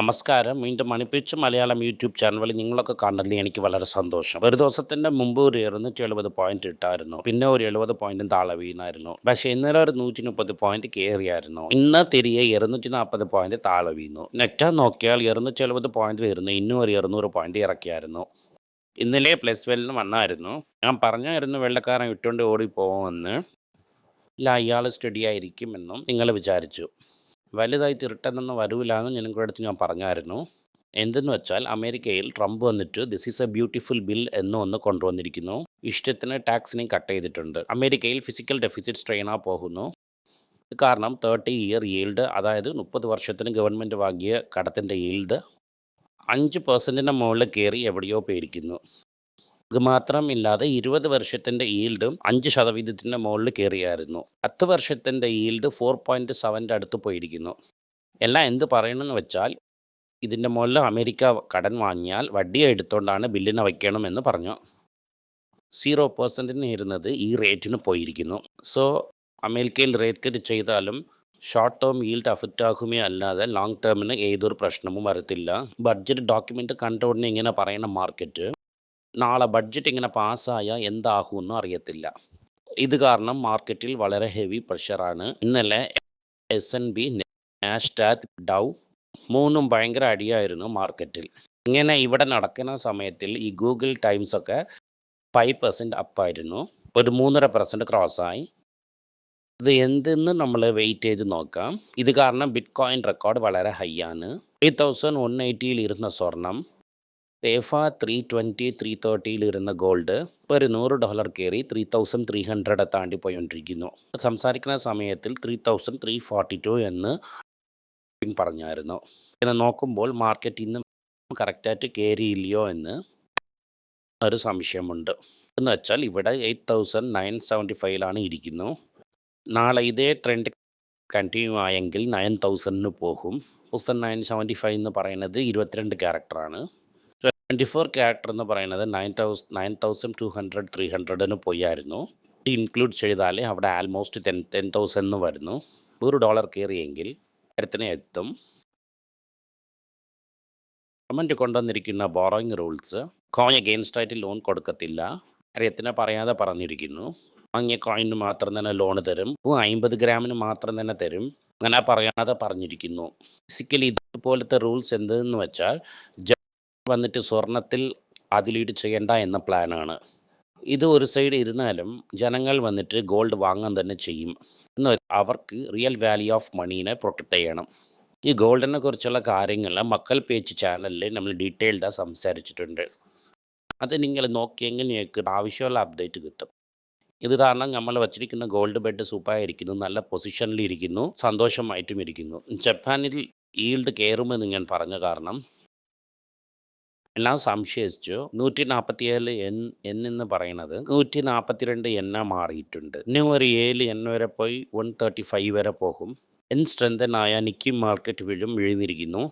നമസ്കാരം. വീണ്ടും മണിപ്പിച്ച് മലയാളം യൂട്യൂബ് ചാനലിൽ നിങ്ങളൊക്കെ കാണുന്നതിൽ എനിക്ക് വളരെ സന്തോഷം. ഒരു ദിവസത്തിന്റെ മുമ്പ് ഒരു ഇരുന്നൂറ്റി എഴുപത് പോയിന്റ് ഇട്ടായിരുന്നു. പിന്നെ ഒരു എഴുപത് പോയിന്റും താഴെ വീണായിരുന്നു. പക്ഷേ ഇന്നലെ ഒരു നൂറ്റി മുപ്പത് പോയിന്റ് കയറിയായിരുന്നു. ഇന്ന് തിരികെ ഇരുന്നൂറ്റി നാൽപ്പത് പോയിന്റ് താഴെ വീണു. നെറ്റ നോക്കിയാൽ ഇരുന്നൂറ്റി എഴുപത് പോയിന്റ് വരുന്നു. ഇന്നും ഒരു ഇരുന്നൂറ് പോയിന്റ് ഇറക്കിയായിരുന്നു. ഇന്നലെ പ്ലസ് വെല്ലിന് വന്നായിരുന്നു. ഞാൻ പറഞ്ഞായിരുന്നു വെള്ളക്കാരൻ ഇട്ടുകൊണ്ട് ഓടി പോകുമെന്ന് ഇല്ല അയാൾ സ്റ്റഡി ആയിരിക്കുമെന്നും നിങ്ങൾ വിചാരിച്ചു. വലുതായിട്ട് ഇരുട്ടെന്നൊന്നും വരൂല എന്ന് നിങ്ങളുടെ അടുത്ത് ഞാൻ പറഞ്ഞായിരുന്നു. എന്തെന്ന് വെച്ചാൽ അമേരിക്കയിൽ ട്രംപ് വന്നിട്ട് this is a beautiful bill എന്ന് ഒന്ന് കൊണ്ടുവന്നിരിക്കുന്നു. ഇഷ്ടത്തിന് ടാക്സിനെയും കട്ട് ചെയ്തിട്ടുണ്ട്. അമേരിക്കയിൽ ഫിസിക്കൽ ഡെഫിസിറ്റ് സ്ട്രെയിനാ പോകുന്നു. കാരണം തേർട്ടി ഇയർ ഈൽഡ് അതായത് മുപ്പത് വർഷത്തിന് ഗവൺമെന്റ് വാങ്ങിയ കടത്തിന്റെ ഈൽഡ് അഞ്ച് പെർസെന്റിന്റെ മുകളിൽ കയറി എവിടെയോ പേടിക്കുന്നു. ഇത് മാത്രമില്ലാതെ ഇരുപത് വർഷത്തിന്റെ ഈൽഡും അഞ്ച് ശതവീതത്തിന്റെ മുകളിൽ കയറിയായിരുന്നു. പത്ത് വർഷത്തിന്റെ ഈൽഡ് ഫോർ പോയിന്റ് സെവന്റെ അടുത്ത് പോയിരിക്കുന്നു. എല്ലാം എന്ത് പറയണമെന്ന് വെച്ചാൽ ഇതിന്റെ മുകളിൽ അമേരിക്ക കടൻ വാങ്ങിയാൽ വടി എടുത്തുകൊണ്ടാണ് ബില്ലിനെ വയ്ക്കണമെന്ന് പറഞ്ഞു. സീറോ പേഴ്സന്റിന് ഇരുന്നത് ഈ റേറ്റിന് പോയിരിക്കുന്നു. സോ അമേരിക്കയിൽ റേറ്റ് കട്ട് ചെയ്താലും ഷോർട്ട് ടേം ഈൽഡ് അഫക്റ്റ് ആകുമേ അല്ലാതെ ലോങ് ടേമിന് ഏതൊരു പ്രശ്നവും വരത്തില്ല. ബഡ്ജറ്റ് ഡോക്യുമെന്റ് കണ്ട ഇങ്ങനെ പറയണ മാർക്കറ്റ് നാളെ ബഡ്ജറ്റ് ഇങ്ങനെ പാസ്സായാൽ എന്താകുമെന്നും അറിയത്തില്ല. ഇത് കാരണം മാർക്കറ്റിൽ വളരെ ഹെവി പ്രഷറാണ് ഇന്നലെ S and P Nasdaq Dow മൂന്നും ഭയങ്കര അടിയായിരുന്നു മാർക്കറ്റിൽ ഇങ്ങനെ ഇവിടെ നടക്കുന്ന സമയത്തിൽ ഈ ഗൂഗിൾ ടൈംസ് ഒക്കെ ഫൈവ് പെർസെന്റ് അപ്പായിരുന്നു ഒരു മൂന്നര പെർസെന്റ് ക്രോസായി ഇത് എന്തെന്ന് നമ്മൾ വെയിറ്റ് ചെയ്ത് നോക്കാം. ഇത് കാരണം ബിറ്റ് കോയിൻ റെക്കോർഡ് വളരെ ഹൈ ആണ്. ത്രീ തൗസൻഡ് വൺ എയ്റ്റിയിൽ ഇരുന്ന സ്വർണം. തേഫ ത്രീ ട്വന്റി ത്രീ തേർട്ടിയിലിരുന്ന ഗോൾഡ് ഇപ്പോൾ ഒരു നൂറ് ഡോളർ കയറി ത്രീ തൗസൻഡ് ത്രീ ഹൺഡ്രഡ് താണ്ടി പോയിക്കൊണ്ടിരിക്കുന്നു സംസാരിക്കുന്ന സമയത്തിൽ three thousand three forty two എന്ന് പറഞ്ഞായിരുന്നു. ഇങ്ങനെ നോക്കുമ്പോൾ മാർക്കറ്റ് ഇന്ന് കറക്റ്റായിട്ട് കയറിയില്ലയോ എന്ന് ഒരു സംശയമുണ്ട്. എന്ന് വെച്ചാൽ ഇവിടെ എയ്റ്റ് തൗസൻഡ് നയൻ സെവന്റി ഫൈവിലാണ് ഇരിക്കുന്നു. നാളെ ഇതേ ട്രെൻഡ് കണ്ടിന്യൂ ആയെങ്കിൽ നയൻ തൗസൻഡിന് പോകും. തൗസൻഡ് നയൻ സെവന്റി ഫൈവ് എന്ന് പറയുന്നത് ഇരുപത്തിരണ്ട് ക്യാരക്ടറാണ് ട്വന്റി ഫോർ ക്യാരക്ടർ എന്ന് പറയുന്നത് nine thousand nine thousand two hundred three ഹൺഡ്രഡിന് പോയായിരുന്നു. ഇൻക്ലൂഡ് ചെയ്താൽ അവിടെ ആൽമോസ്റ്റ് ടെൻ ടെൻ തൗസൻഡ് വരുന്നു. ഒരു ഡോളർ കയറിയെങ്കിൽ നേരത്തിന് എത്തും. ഗവൺമെന്റ് കൊണ്ടുവന്നിരിക്കുന്ന ബോറോയിങ് റൂൾസ് കോയിൻ അഗെയിൻസ്റ്റ് ആയിട്ട് ലോൺ കൊടുക്കത്തില്ല. കാര്യത്തിന് പറയാതെ പറഞ്ഞിരിക്കുന്നു. വാങ്ങിയ കോയിന് മാത്രം തന്നെ ലോൺ തരും. അമ്പത് ഗ്രാമിന് മാത്രം തന്നെ തരും. അങ്ങനെ പറയാതെ പറഞ്ഞിരിക്കുന്നു. ഫിസിക്കലി ഇതുപോലത്തെ റൂൾസ് എന്തെന്ന് വെച്ചാൽ വന്നിട്ട് സ്വർണത്തിൽ അതിലീട് ചെയ്യണ്ട എന്ന പ്ലാനാണ്. ഇത് ഒരു സൈഡ് ഇരുന്നാലും ജനങ്ങൾ വന്നിട്ട് ഗോൾഡ് വാങ്ങാൻ തന്നെ ചെയ്യും. എന്ന് അവർക്ക് റിയൽ വാല്യൂ ഓഫ് മണീനെ പ്രൊട്ടക്റ്റ് ചെയ്യണം. ഈ ഗോൾഡിനെ കുറിച്ചുള്ള കാര്യങ്ങൾ മക്കൾ പേജ് ചാനലിൽ നമ്മൾ ഡീറ്റെയിൽഡായി സംസാരിച്ചിട്ടുണ്ട്. അത് നിങ്ങൾ നോക്കിയെങ്കിൽ നിങ്ങൾക്ക് ആവശ്യമുള്ള അപ്ഡേറ്റ് കിട്ടും. ഇത് കാരണം നമ്മൾ വച്ചിരിക്കുന്ന ഗോൾഡ് ബെഡ് സൂപ്പായിരിക്കുന്നു നല്ല പൊസിഷനിൽ ഇരിക്കുന്നു സന്തോഷമായിട്ടും ഇരിക്കുന്നു. ജപ്പാനിൽ ഈൽഡ് കയറുമെന്ന് ഞാൻ പറഞ്ഞ കാരണം എല്ലാം സംശയിച്ചു. നൂറ്റി നാൽപ്പത്തിയേഴ് എൻ എൻ എന്ന് പറയുന്നത് നൂറ്റി നാൽപ്പത്തിരണ്ട് എണ്ണ മാറിയിട്ടുണ്ട്. ഇനി ഒരു ഏഴ് എൻ വരെ പോയി വൺ തേർട്ടി ഫൈവ് വരെ പോകും. എൻ സ്ട്രെങ്തനായ നിക്കി മാർക്കറ്റ് വീഴും വീഴുന്നിരിക്കുന്നു.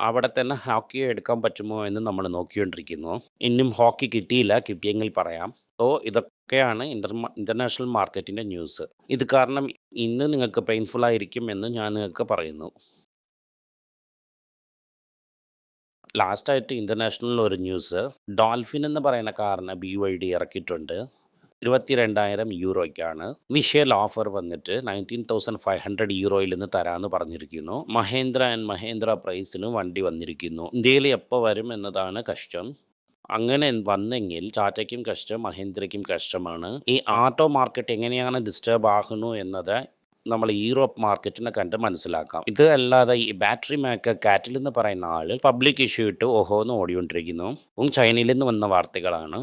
അവിടെ തന്നെ ഹോക്കി എടുക്കാൻ പറ്റുമോ എന്ന് നമ്മൾ നോക്കിക്കൊണ്ടിരിക്കുന്നു. ഇന്നും ഹോക്കി കിട്ടിയില്ല കിട്ടിയെങ്കിൽ പറയാം. സോ ഇതൊക്കെയാണ് ഇന്റർ ഇന്റർനാഷണൽ മാർക്കറ്റിന്റെ ന്യൂസ്. ഇത് കാരണം ഇന്ന് നിങ്ങൾക്ക് പെയിൻഫുൾ ആയിരിക്കും എന്ന് ഞാൻ നിങ്ങൾക്ക് പറയുന്നു. ലാസ്റ്റായിട്ട് ഇന്റർനാഷണൽ ഒരു ന്യൂസ്. ഡോൾഫിൻ എന്ന് പറയുന്ന കാറിന് ബി വൈ ഡി ഇറക്കിയിട്ടുണ്ട്. ഇരുപത്തി രണ്ടായിരം യൂറോയ്ക്കാണ്. മിഷേൽ ഓഫർ വന്നിട്ട് നയന്റീൻ തൗസൻഡ് ഫൈവ് ഹൺഡ്രഡ് യൂറോയിൽ നിന്ന് തരാമെന്ന് പറഞ്ഞിരിക്കുന്നു. മഹേന്ദ്ര ആൻഡ് മഹേന്ദ്ര പ്രൈസിലും വണ്ടി വന്നിരിക്കുന്നു. ഇന്ത്യയിൽ എപ്പോൾ വരും എന്നതാണ് കഷ്ടം. അങ്ങനെ വന്നെങ്കിൽ ടാറ്റയ്ക്കും കഷ്ടം മഹേന്ദ്രയ്ക്കും കഷ്ടമാണ്. ഈ ആട്ടോ മാർക്കറ്റ് എങ്ങനെയാണ് ഡിസ്റ്റർബ് ആകുന്നു എന്നത് നമ്മൾ യൂറോപ്പ് മാർക്കറ്റിനെ കണ്ട് മനസ്സിലാക്കാം. ഇത് അല്ലാതെ ഈ ബാറ്ററി മേക്കർ കാറ്റിൽ എന്ന് പറയുന്ന ആൾ പബ്ലിക് ഇഷ്യൂ ഇട്ട് ഓഹോ എന്ന് ഓടിക്കൊണ്ടിരിക്കുന്നു. ചൈനയിൽ നിന്ന് വന്ന വാർത്തകളാണ്.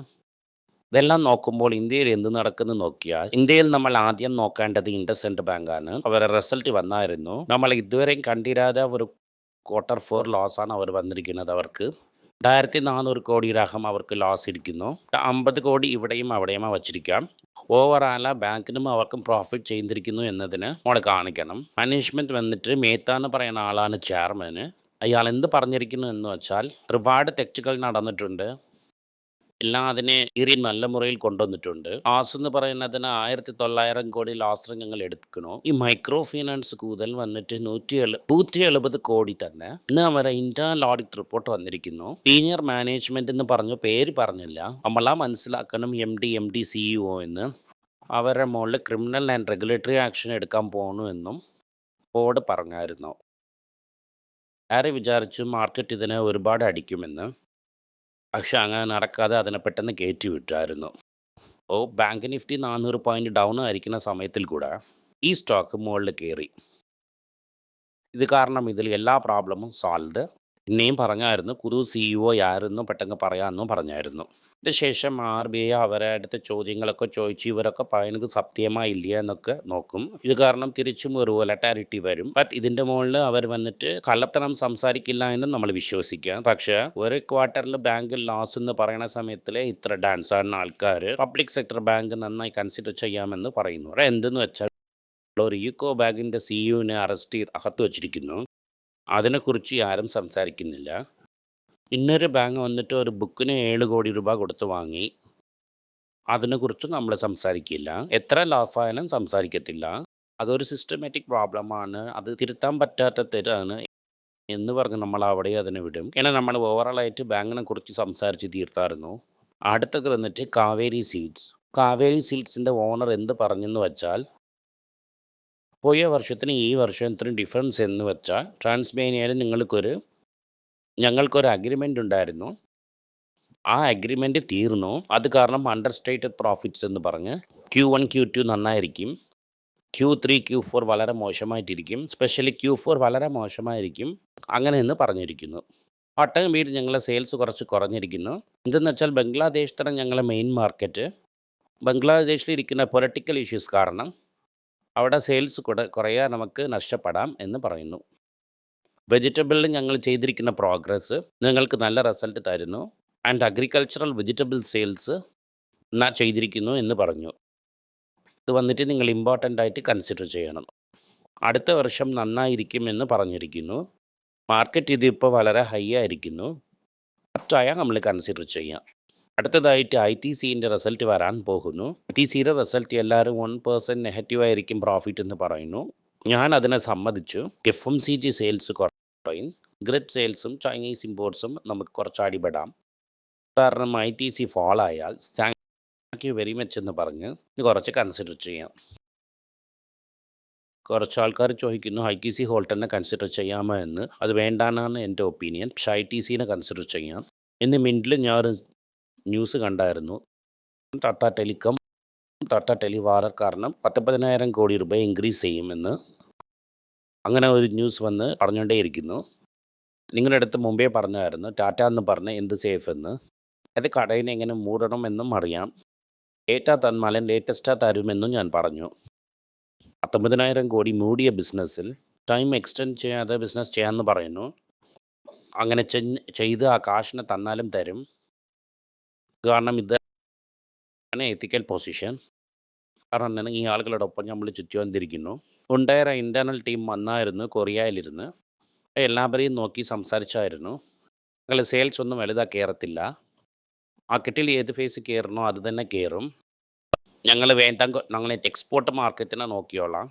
ഇതെല്ലാം നോക്കുമ്പോൾ ഇന്ത്യയിൽ എന്ത് നടക്കുന്നു നോക്കിയാൽ ഇന്ത്യയിൽ നമ്മൾ ആദ്യം നോക്കേണ്ടത് ഇൻഡസെൻഡ് ബാങ്കാണ് അവരുടെ റിസൾട്ട് വന്നായിരുന്നു. നമ്മൾ ഇതുവരെയും കണ്ടിരാതെ ഒരു ക്വാർട്ടർ ഫോർ ലോസ് ആണ് അവർ വന്നിരിക്കുന്നത് അവർക്ക്. രണ്ടായിരത്തി നാനൂറ് കോടി രഹം അവർക്ക് ലോസ് ഇരിക്കുന്നു. അമ്പത് കോടി ഇവിടെയും അവിടെയും വച്ചിരിക്കാം ഓവറാല ബാങ്കിനും അവർക്കും പ്രോഫിറ്റ് ചെയ്തിരിക്കുന്നു എന്നതിന് നമ്മൾ കാണിക്കണം. മാനേജ്മെന്റ് വന്നിട്ട് മേത്ത എന്ന് പറയുന്ന ആളാണ് ചെയർമാന് അയാൾ എന്ത് പറഞ്ഞിരിക്കുന്നു എന്ന് വെച്ചാൽ ഒരുപാട് തെറ്റുകൾ നടന്നിട്ടുണ്ട്. എല്ലാം അതിനെ ഇറി നല്ല മുറയിൽ കൊണ്ടുവന്നിട്ടുണ്ട്. ആസ് എന്ന് പറയുന്നതിന് ആയിരത്തി തൊള്ളായിരം കോടി ലാസ്റ്റ് ഞങ്ങൾ എടുക്കണോ? ഈ മൈക്രോ ഫിനാൻസ് കൂടുതൽ വന്നിട്ട് നൂറ്റി നൂറ്റി എഴുപത് കോടി തന്നെ ഇന്ന് അവരെ ഇന്റേണൽ ഓഡിറ്റ് റിപ്പോർട്ട് വന്നിരിക്കുന്നു. സീനിയർ മാനേജ്മെന്റ് എന്ന് പറഞ്ഞു പേര് പറഞ്ഞില്ല. നമ്മളാ മനസ്സിലാക്കണം M D M D CEO എന്ന്. അവരുടെ മുകളിൽ ക്രിമിനൽ ആൻഡ് റെഗുലേറ്ററി ആക്ഷൻ എടുക്കാൻ പോകണു എന്നും ബോർഡ് പറഞ്ഞായിരുന്നു. ആരെ വിചാരിച്ചു മാർക്കറ്റ് ഇതിനെ ഒരുപാട് അടിക്കുമെന്ന്. പക്ഷെ അങ്ങനെ നടക്കാതെ അതിനെ പെട്ടെന്ന് കയറ്റി വിട്ടായിരുന്നു. ഓ ബാങ്ക് നിഫ്റ്റി നാനൂറ് പോയിന്റ് ഡൗൺ ആയിരിക്കുന്ന സമയത്തിൽ കൂടെ ഈ സ്റ്റോക്ക് മുകളിൽ കയറി. ഇത് കാരണം ഇതിൽ എല്ലാ പ്രോബ്ലമും സോൾവ് പിന്നെയും പറഞ്ഞായിരുന്നു കുറു സിഇഒ ആയിരുന്നു പെട്ടെന്ന് പറയാമെന്നും പറഞ്ഞായിരുന്നു. ശേഷം ആർ ബി ഐ അവരെ അടുത്ത് ചോദ്യങ്ങളൊക്കെ ചോദിച്ച് ഇവരൊക്കെ പറയുന്നത് സത്യമായില്ല എന്നൊക്കെ നോക്കും. ഇത് കാരണം തിരിച്ചും ഒരു വൊലറ്റാലിറ്റി വരും. ബട്ട് ഇതിന്റെ മുകളിൽ അവർ വന്നിട്ട് കള്ളത്തനം സംസാരിക്കില്ല എന്ന് നമ്മൾ വിശ്വസിക്കാം. പക്ഷെ ഒരു ക്വാർട്ടറിൽ ബാങ്ക് ലോസ് എന്ന് പറയുന്ന സമയത്തിൽ ഇത്ര ഡാൻസ് ആടുന്ന ആൾക്കാർ പബ്ലിക് സെക്ടർ ബാങ്ക് നന്നായി കൺസിഡർ ചെയ്യാമെന്ന് പറയുന്നു. എന്തെന്ന് വെച്ചാൽ ഒരു ഈക്കോ ബാങ്കിന്റെ സിഇഒനെ അറസ്റ്റ് ചെയ്ത് അകത്ത് വച്ചിരിക്കുന്നു. അതിനെക്കുറിച്ച് ആരും സംസാരിക്കുന്നില്ല. ഇന്നൊരു ബാങ്ക് വന്നിട്ട് ഒരു ബുക്കിന് ഏഴ് കോടി രൂപ കൊടുത്ത് വാങ്ങി. അതിനെക്കുറിച്ച് നമ്മൾ സംസാരിക്കില്ല. എത്ര ലാസായാലും സംസാരിക്കത്തില്ല. അതൊരു സിസ്റ്റമാറ്റിക് പ്രോബ്ലമാണ് അത് തിരുത്താൻ പറ്റാത്ത തെറ്റാണ് എന്ന് പറഞ്ഞ് നമ്മൾ അവിടെ അതിനെ വിടും. കാരണം നമ്മൾ ഓവറോളായിട്ട് ബാങ്കിനെ കുറിച്ച് സംസാരിച്ച് തീർത്തായിരുന്നു. അടുത്തൊക്കെ വന്നിട്ട് കാവേരി സീഡ്സ് കാവേരി സീഡ്സിന്റെ ഓണർ എന്ത് പറഞ്ഞെന്ന് വെച്ചാൽ പോയ വർഷത്തിന് ഈ വർഷത്തിന് ഡിഫറൻസ് എന്ന് വെച്ചാൽ ട്രാൻസ്മേനിയയിൽ നിങ്ങൾക്കൊരു ഞങ്ങൾക്കൊരു അഗ്രിമെന്റ് ഉണ്ടായിരുന്നു. ആ അഗ്രിമെന്റ് തീർന്നു. അത് കാരണം അണ്ടർ സ്റ്റേറ്റഡ് പ്രോഫിറ്റ്സ് എന്ന് പറഞ്ഞ് ക്യൂ വൺ ക്യൂ ടു നന്നായിരിക്കും. ക്യൂ ത്രീ ക്യൂ ഫോർ വളരെ മോശമായിട്ടിരിക്കും. സ്പെഷ്യലി ക്യൂ ഫോർ വളരെ മോശമായിരിക്കും അങ്ങനെ എന്ന് പറഞ്ഞിരിക്കുന്നു. ഒട്ടകം വീട് ഞങ്ങളെ സെയിൽസ് കുറച്ച് കുറഞ്ഞിരിക്കുന്നു. എന്തെന്ന് വെച്ചാൽ ബംഗ്ലാദേശ് തന്നെ ഞങ്ങളെ മെയിൻ മാർക്കറ്റ് ബംഗ്ലാദേശിലിരിക്കുന്ന പൊളിറ്റിക്കൽ ഇഷ്യൂസ് കാരണം അവിടെ സെയിൽസ് കുറയാൻ നമുക്ക് നഷ്ടപ്പെടാം എന്ന് പറയുന്നു. വെജിറ്റബിളിൽ ഞങ്ങൾ ചെയ്തിരിക്കുന്ന പ്രോഗ്രസ് നിങ്ങൾക്ക് നല്ല റിസൾട്ട് തരുന്നു. ആൻഡ് അഗ്രികൾച്ചറൽ വെജിറ്റബിൾ സെയിൽസ് ചെയ്തിരിക്കുന്നു എന്ന് പറഞ്ഞു. ഇത് വന്നിട്ട് നിങ്ങൾ ഇമ്പോർട്ടന്റ് ആയിട്ട് കൺസിഡർ ചെയ്യണം. അടുത്ത വർഷം നന്നായിരിക്കും എന്ന് പറഞ്ഞിരിക്കുന്നു. മാർക്കറ്റ് ഇതിപ്പോൾ വളരെ ഹൈ ആയിരിക്കുന്നു. അറ്റായ നമ്മൾ കൺസിഡർ ചെയ്യാം. അടുത്തതായിട്ട് ഐ ടി സിന്റെ റിസൾട്ട് വരാൻ പോകുന്നു. ഐ ടി സിയുടെ റിസൾട്ട് എല്ലാവരും വൺ പേഴ്സന്റ് നെഗറ്റീവ് ആയിരിക്കും പ്രോഫിറ്റ് എന്ന് പറയുന്നു. ഞാൻ അതിനെ സമ്മതിച്ചു F M C G sales കുറയും ഗ്രിഡ് സെയിൽസും ചൈനീസ് ഇമ്പോർട്ട്സും നമുക്ക് കുറച്ച് അടിപെടാം. കാരണം ഐ ടി സി ഫോൾ ആയാൽ താങ്ക് യു വെരി മച്ച് എന്ന് പറഞ്ഞ് കുറച്ച് കൺസിഡർ ചെയ്യാം. കുറച്ച് ആൾക്കാർ ചോദിക്കുന്നു ഐ ടി സി ഹോൾട്ടറിനെ കൺസിഡർ ചെയ്യാമോ എന്ന്? അത് വേണ്ടാന്നാണ് എന്റെ ഒപ്പീനിയൻ പക്ഷേ ഐ ടി സിനെ കൺസിഡർ ചെയ്യാം. ഇന്ന് മിന്റിൽ ഞാൻ ന്യൂസ് കണ്ടായിരുന്നു. ടാറ്റ ടെലികോം ടാറ്റ ടെലിവാറർ കാരണം പത്ത് പതിനായിരം കോടി രൂപ ഇൻക്രീസ് ചെയ്യുമെന്ന് അങ്ങനെ ഒരു ന്യൂസ് വന്ന് പറഞ്ഞുകൊണ്ടേയിരിക്കുന്നു. നിങ്ങളുടെ അടുത്ത് മുമ്പേ പറഞ്ഞായിരുന്നു ടാറ്റ എന്ന് പറഞ്ഞ് എന്ത് സേഫ് എന്ന്. അത് കടയിനെ എങ്ങനെ മൂടണം എന്നും അറിയാം. ഏറ്റ തന്മാലൻ ലേറ്റസ്റ്റാ തരുമെന്നും ഞാൻ പറഞ്ഞു. പത്തൊമ്പതിനായിരം കോടി മൂടിയ ബിസിനസ്സിൽ ടൈം എക്സ്റ്റെൻഡ് ചെയ്യാതെ ബിസിനസ് ചെയ്യാമെന്ന് പറയുന്നു. അങ്ങനെ ചെയ്ത് ആ കാശിനെ തന്നാലും തരും. കാരണം ഇതാണ് എത്തിക്കൽ പൊസിഷൻ കാരണം ഈ ആളുകളോടൊപ്പം നമ്മൾ ചുറ്റി വന്നിരിക്കുന്നു ഉണ്ടായ ഇന്റേർണൽ ടീം വന്നായിരുന്നു കൊറിയയിലിരുന്ന്. എല്ലാവരെയും നോക്കി സംസാരിച്ചായിരുന്നു. ഞങ്ങൾ സെയിൽസ് ഒന്നും വലുതാ കയറത്തില്ല കിട്ടിൽ ഏത് ഫേസ് കയറണോ അത് തന്നെ കയറും. ഞങ്ങൾ വേണ്ട ഞങ്ങൾ എക്സ്പോർട്ട് മാർക്കറ്റിനെ നോക്കിയോളാം.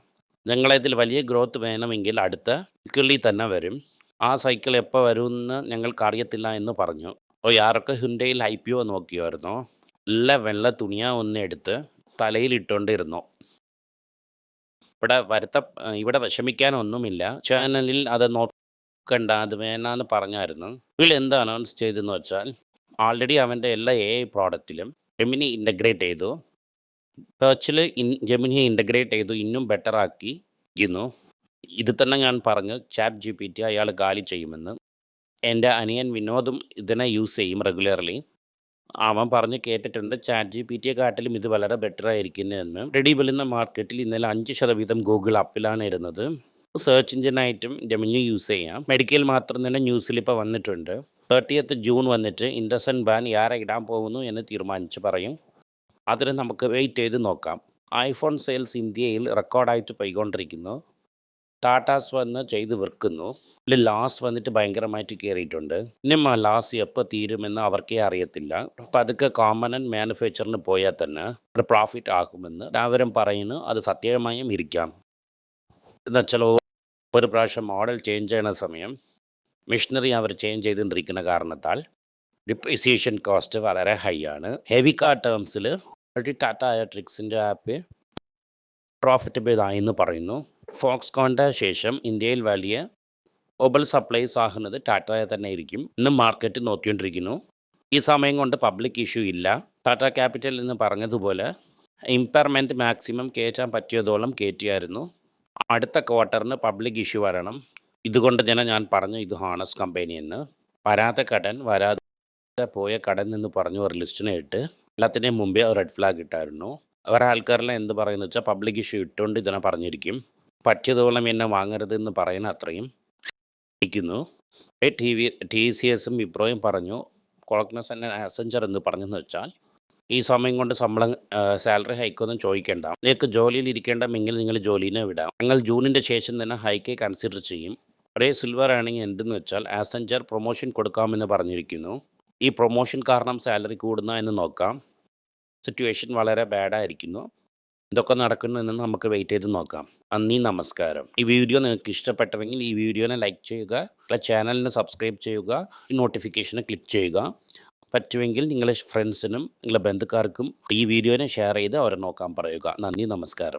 ഞങ്ങളിതിൽ വലിയ ഗ്രോത്ത് വേണമെങ്കിൽ അടുത്ത സൈക്കിളിൽ തന്നെ വരും. ആ സൈക്കിൾ എപ്പോൾ വരുമെന്ന് ഞങ്ങൾക്ക് അറിയത്തില്ല എന്ന് പറഞ്ഞു. ഓ ആരൊക്കെ ഹുൻഡയിൽ ഐ പി ഒ നോക്കിയായിരുന്നോ? നല്ല വെള്ള തുണിയ ഒന്ന് എടുത്ത് തലയിൽ ഇട്ടുകൊണ്ടിരുന്നു ഇവിടെ വരുത്ത ഇവിടെ വിഷമിക്കാനൊന്നുമില്ല ചാനലിൽ അത് നോക്കണ്ട അത് വേണമെന്ന് പറഞ്ഞായിരുന്നു. ഇതിൽ എന്ത് അനൗൺസ് ചെയ്തെന്ന് വെച്ചാൽ ആൾറെഡി അവന്റെ എല്ലാ എ ഐ പ്രോഡക്റ്റിലും ജെമിനി ഇന്റഗ്രേറ്റ് ചെയ്തു. പേർച്ചിൽ ഇൻ ജെമിനി ഇന്റഗ്രേറ്റ് ചെയ്തു ഇന്നും ബെറ്റർ ആക്കി ഇരുന്നു ഇത് തന്നെ ഞാൻ പറഞ്ഞു ചാറ്റ് ജി പി ടി അയാൾ ഗാലി ചെയ്യുമെന്ന്. എന്റെ അനിയൻ വിനോദും ഇതിനെ യൂസ് ചെയ്യും റെഗുലർലി അവൻ പറഞ്ഞ് കേട്ടിട്ടുണ്ട് ചാറ്റ് ജി പി ടിയെ കാട്ടിലും ഇത് വളരെ ബെറ്റർ ആയിരിക്കുന്നതെന്ന് റെഡിബിൾ എന്ന മാർക്കറ്റിൽ ഇന്നലെ അഞ്ച് ശതവീതം ഗൂഗിൾ അപ്പിലാണ് ഇരുന്നത് സെർച്ച് എഞ്ചിനായിട്ടും ജെമിനി യൂസ് ചെയ്യാം. മെഡിക്കൽ മാത്രം തന്നെ ന്യൂസിൽ ഇപ്പോൾ വന്നിട്ടുണ്ട്. തേർട്ടിയത്ത് ജൂൺ വന്നിട്ട് ഇൻഡസൻ ബാൻ ആരെ ഇടാൻ പോകുന്നു എന്ന് തീരുമാനിച്ച് പറയും. അതിന് നമുക്ക് വെയിറ്റ് ചെയ്ത് നോക്കാം. ഐഫോൺ സെയിൽസ് ഇന്ത്യയിൽ റെക്കോർഡായിട്ട് പോയിക്കൊണ്ടിരിക്കുന്നു. ടാറ്റാസ് വന്ന് ചെയ്ത് വിൽക്കുന്നു. ഇതിൽ ലാസ് വന്നിട്ട് ഭയങ്കരമായിട്ട് കയറിയിട്ടുണ്ട് മ- ലാസ് എപ്പോൾ തീരുമെന്ന് അവർക്കേ അറിയത്തില്ല. അപ്പം അതൊക്കെ ആൻഡ് മാനുഫാക്ചറിന് പോയാൽ തന്നെ ഒരു പ്രോഫിറ്റ് ആകുമെന്ന് എല്ലാവരും പറയുന്നു. അത് സത്യമായും ഇരിക്കാം. എന്നുവെച്ചാൽ ഒരു പ്രാവശ്യം മോഡൽ ചേഞ്ച് ചെയ്യുന്ന സമയം മെഷീനറി അവർ ചേഞ്ച് ചെയ്തുകൊണ്ടിരിക്കുന്ന കാരണത്താൽ ഡിപ്രിസിയേഷൻ കോസ്റ്റ് വളരെ ഹൈ ആണ്. ഹെവി കാർ ടേംസിൽ ടാറ്റ ഇലക്ട്രിക്സിന്റെ ആപ്പ് പ്രോഫിറ്റബിൾ ആയെന്ന് പറയുന്നു. ഫോക്സ് കോണ്ട ശേഷം ഇന്ത്യയിൽ വലിയ മൊബൈൽ സപ്ലൈസ് ആകുന്നത് ടാറ്റയെ തന്നെ ആയിരിക്കും. ഇന്ന് മാർക്കറ്റ് നോക്കിക്കൊണ്ടിരിക്കുന്നു. ഈ സമയം കൊണ്ട് പബ്ലിക് ഇഷ്യൂ ഇല്ല. ടാറ്റ ക്യാപിറ്റൽ എന്ന് പറഞ്ഞതുപോലെ ഇമ്പയർമെന്റ് മാക്സിമം കയറ്റാൻ പറ്റിയതോളം കയറ്റിയായിരുന്നു. അടുത്ത ക്വാർട്ടറിന് പബ്ലിക് ഇഷ്യൂ വരണം. ഇതുകൊണ്ട് തന്നെ ഞാൻ പറഞ്ഞു ഇത് ഹാണസ് കമ്പനി എന്ന്. വരാത്ത കടൻ വരാതെ പോയ കടൻ എന്ന് പറഞ്ഞു ഒരു ലിസ്റ്റിനെ ഇട്ട് എല്ലാത്തിന്റെയും മുമ്പേ റെഡ് ഫ്ലാഗ് ഇട്ടായിരുന്നു. വേറെ ആൾക്കാരെല്ലാം എന്ത് പറയുന്നത് വെച്ചാൽ പബ്ലിക് ഇഷ്യൂ ഇട്ടുകൊണ്ട് ഇതിനെ പറഞ്ഞിരിക്കും. പറ്റിയതോളം എന്നെ വാങ്ങരുത് എന്ന് പറയുന്ന അത്രയും. ഇരിക്കുന്നു ടി വി ടി സി എസും വിപ്രോയും പറഞ്ഞു കൊളക്നസ് തന്നെ ആസഞ്ചർ എന്ന് പറഞ്ഞെന്ന് വെച്ചാൽ ഈ സമയം കൊണ്ട് ശമ്പളം സാലറി ഹൈക്ക് ഒന്നും ചോദിക്കേണ്ട. നിങ്ങൾക്ക് ജോലിയിൽ ഇരിക്കേണ്ടെങ്കിൽ നിങ്ങൾ ജോലിനെ വിടാം. ഞങ്ങൾ ജൂണിന്റെ ശേഷം തന്നെ ഹൈക്ക് കൺസിഡർ ചെയ്യും. ഒരേ സിൽവർ ആണെങ്കിൽ എന്തെന്ന് വെച്ചാൽ ആസഞ്ചർ പ്രൊമോഷൻ കൊടുക്കാമെന്ന് പറഞ്ഞിരിക്കുന്നു. ഈ പ്രൊമോഷൻ കാരണം സാലറി കൂടുന്ന എന്ന് നോക്കാം. സിറ്റുവേഷൻ വളരെ ബാഡായിരിക്കുന്നു ഇതൊക്കെ നടക്കുന്നു എന്ന് നമുക്ക് വെയിറ്റ് ചെയ്ത് നോക്കാം. നന്ദി നമസ്കാരം. ഈ വീഡിയോ നിങ്ങൾക്ക് ഇഷ്ടപ്പെട്ടെങ്കിൽ ഈ വീഡിയോനെ ലൈക്ക് ചെയ്യുക ചാനലിനെ സബ്സ്ക്രൈബ് ചെയ്യുക നോട്ടിഫിക്കേഷനെ ക്ലിക്ക് ചെയ്യുക. പറ്റുമെങ്കിൽ നിങ്ങളുടെ ഫ്രണ്ട്സിനും നിങ്ങളുടെ ബന്ധുക്കാർക്കും ഈ വീഡിയോനെ ഷെയർ ചെയ്ത് അവരെ നോക്കാൻ പറയുക. നന്ദി നമസ്കാരം.